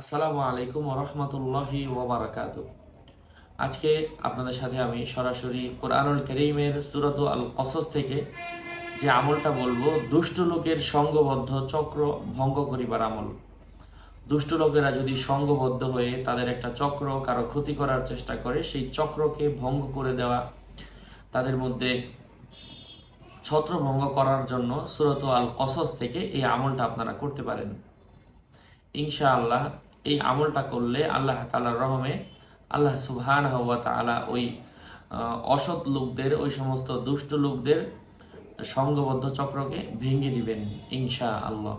আসসালামু আলাইকুম রহমতুল্লাহি ওবরাকাত। আজকে আপনাদের সাথে আমি সরাসরি কোরআনুল করিমের সুরত আল কসস থেকে যে আমলটা বলব, দুষ্ট লোকের সঙ্গবদ্ধ চক্র ভঙ্গ করিবার আমল। দুষ্ট লোকেরা যদি সঙ্গবদ্ধ হয়ে তাদের একটা চক্র কারও ক্ষতি করার চেষ্টা করে, সেই চক্রকে ভঙ্গ করে দেওয়া, তাদের মধ্যে ছত্রভঙ্গ করার জন্য সুরত আল কসস থেকে এই আমলটা আপনারা করতে পারেন। ইনশাআল্লাহ এই আমলটা করলে আল্লাহ তালার রহমে আল্লাহ সুবহান হওয়া তালা ওই অসৎ লোকদের, ওই সমস্ত দুষ্ট লোকদের সঙ্গবদ্ধ চক্রকে ভেঙে দিবেন ইনশা আল্লাহ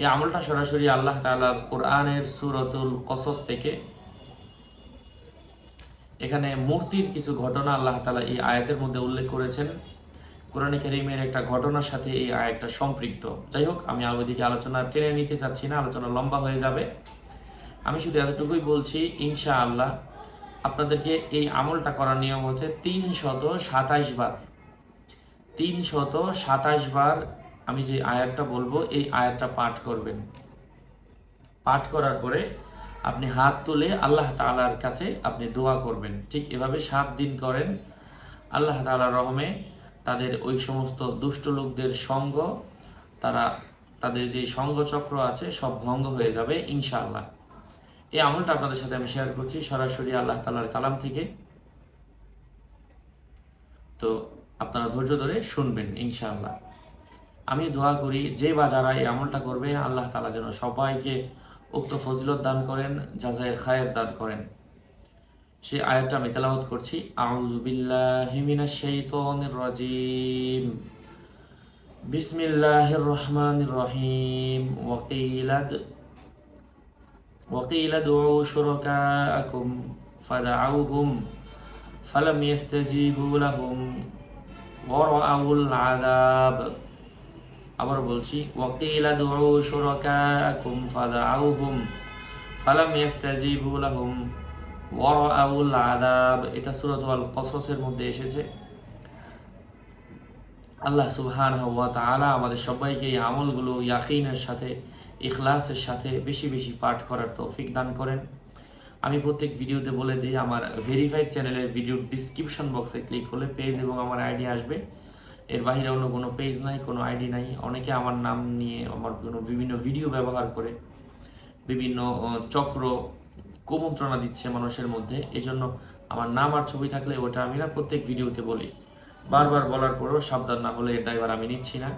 এই আমলটা সরাসরি আল্লাহ তালার কোরআনের সুরতুল কসস থেকে এখানে মূর্তির কিছু ঘটনা আল্লাহ তালা এই আয়াতের মধ্যে উল্লেখ করেছেন। কোরআনে কারিমের একটা ঘটনার সাথে এই আয়াতটা সম্পৃক্ত। যাই হোক, আমি আর ওইদিকে আলোচনা টেনে নিতে চাচ্ছি না, আলোচনা লম্বা হয়ে যাবে। আমি শুধু এতটুকুই বলছি ইনশা আল্লাহ আপনাদেরকে এই আমলটা করার নিয়ম হচ্ছে তিন শত সাতাইশ বার। তিন শত সাতাইশ বার আমি যে আয়াতটা বলব, এই আয়াতটা পাঠ করবেন। পাঠ করার পরে আপনি হাত তুলে আল্লাহ তাআলার কাছে আপনি দোয়া করবেন। ঠিক এভাবে সাত দিন করেন, আল্লাহ তাআলার রহমে তাদের ওই সমস্ত দুষ্ট লোকদের সঙ্গ, তারা তাদের যে সঙ্গচক্র আছে সব ভঙ্গ হয়ে যাবে, ইনশাআল্লাহ। এই আমলটা আপনাদের সাথে আমি শেয়ার করছি সরাসরি আল্লাহ তালার কালাম থেকে। তো আপনারা ধৈর্য ধরে শুনবেন, ইনশাআল্লাহ। আমি দোয়া করি যে বা যারা এই আমলটা করবে, আল্লাহ তালা যেন সবাইকে উক্ত ফজিলত দান করেন যাজায়ের খায়ের দান করেন। সেই আয়াতটা আমি তেলাওয়াত করছি। আউযু বিল্লাহি মিনাশ শাইতানির রাজিম। বিসমিল্লাহির রহমানির রহিম। وقيل ادعوا شركاءكم فدعوهم فلم يستجيبوا لهم ورأوا العذاب আবার বলছি وقيل ادعوا شركاءكم فدعوهم فلم يستجيبوا لهم ورأوا العذاب এটা সূরা আল কসসের মধ্যে এসেছে আল্লাহ সুবহানাহু ওয়া তাআলা আমাদের সবাইকে এই আমলগুলো ইয়াকিনের সাথে ইখলাসের সাথে বেশি বেশি পাঠ করার তৌফিক দান করেন। আমি প্রত্যেক ভিডিওতে বলে দিই, আমার ভেরিফাইড চ্যানেলের ভিডিও ডিসক্রিপশন বক্সে ক্লিক করলে পেজ এবং আমার আইডি আসবে। এর বাইরে অন্য কোনো পেজ নাই, কোনো আইডি নাই। অনেকে আমার নাম নিয়ে আমার কোনো বিভিন্ন ভিডিও ব্যবহার করে, বিভিন্ন চক্র, কুমন্ত্রণা দিচ্ছে মানুষের মধ্যে। এজন্য আমার নাম আর ছবি থাকলে ওটা আমি না প্রত্যেক ভিডিওতে বলি। বারবার বলার পরেও সাবধান না হলে এর ড্রাইভার আমি নিচ্ছি না।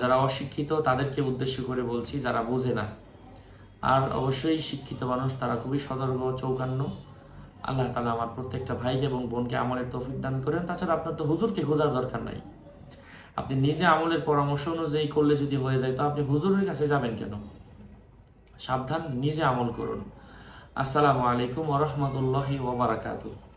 যারা অশিক্ষিত, তাদেরকে উদ্দেশ্য করে বলছি, যারা বোঝে না। আর অবশ্যই শিক্ষিত মানুষ, তারা খুবই সতর্ক, চৌকান্ন। আল্লাহ তালা আমার প্রত্যেকটা ভাইকে এবং বোনকে আমলের তৌফিক দান করেন। তাছাড়া আপনার তো হুজুরকে খোঁজার দরকার নাই। আপনি নিজে আমলের পরামর্শ অনুযায়ী করলে যদি হয়ে যায়, তো আপনি হুজুরের কাছে যাবেন কেন? সাবধান, নিজে আমল করুন। আসসালামু আলাইকুম ওরহমতুল্লাহি ওবরাকাতুহ